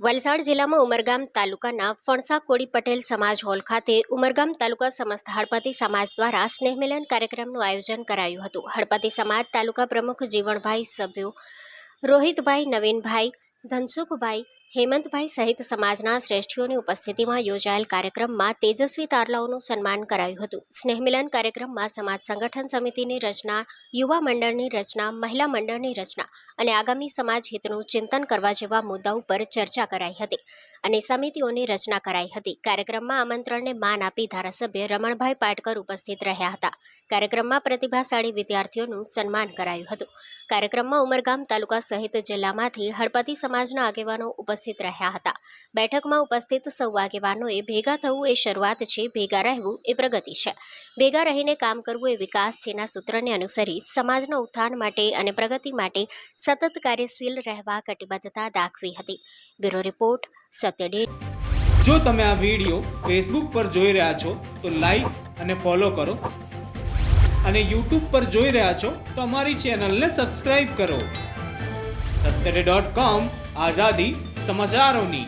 વલસાડ જિલ્લામાં ઉમરગામ તાલુકાના ફણસા કોડી પટેલ સમાજ હોલ ખાતે ઉમરગામ તાલુકા સમસ્ત હળપતિ સમાજ દ્વારા સ્નેહમિલન કાર્યક્રમનું આયોજન કરાયું હતું. હળપતિ સમાજ તાલુકા પ્રમુખ જીવણભાઈ સભ્યો, રોહિતભાઈ, નવીનભાઈ, ધનસુખભાઈ હેમંતભાઈ સહિત સમાજના શ્રેષ્ઠીઓની ઉપસ્થિતિમાં યોજાયેલ કાર્યક્રમમાં તેજસ્વી તારલાઓનું સન્માન કરાયું હતું. સ્નેહમિલન કાર્યક્રમમાં સમાજ સંગઠન સમિતિની રચના, યુવા મંડળની રચના, મહિલા મંડળની રચના અને આગામી સમાજ હિતનું ચિંતન કરવા જેવા મુદ્દા ઉપર ચર્ચા કરાઈ હતી અને સમિતિઓની રચના કરાઈ હતી. કાર્યક્રમમાં આમંત્રણને માન આપી ધારાસભ્ય રમણભાઈ પાટકર ઉપસ્થિત રહ્યા હતા. કાર્યક્રમમાં પ્રતિભાશાળી વિદ્યાર્થીઓનું સન્માન કરાયું હતું. કાર્યક્રમમાં ઉમરગામ તાલુકા સહિત જિલ્લામાંથી હળપતિ સમાજના આગેવાનો ઉપસ્થિત રહ્યા હતા. બેઠકમાં ઉપસ્થિત સૌ આગેવાનોએ ભેગા થવું એ શરૂઆત છે, ભેગા રહેવું એ પ્રગતિ છે. ભેગા રહીને કામ કરવું એ વિકાસ છેના સૂત્રને અનુસરી સમાજના ઉત્થાન માટે અને પ્રગતિ માટે સતત કાર્યશીલ રહેવા કટિબદ્ધતા દાખવી હતી. બ્યુરો રિપોર્ટ, સત્ય ડે જો તમે આ વીડિયો ફેસબુક પર જોઈ રહ્યા છો, તો લાઈક અને ફોલો કરો. અને યુટ્યુબ પર જોઈ રહ્યા છો, તો અમારી ચેનલને સબસ્ક્રાઈબ કરો. સત્તરે ડોટ કોમ આઝાદી સમાચારોની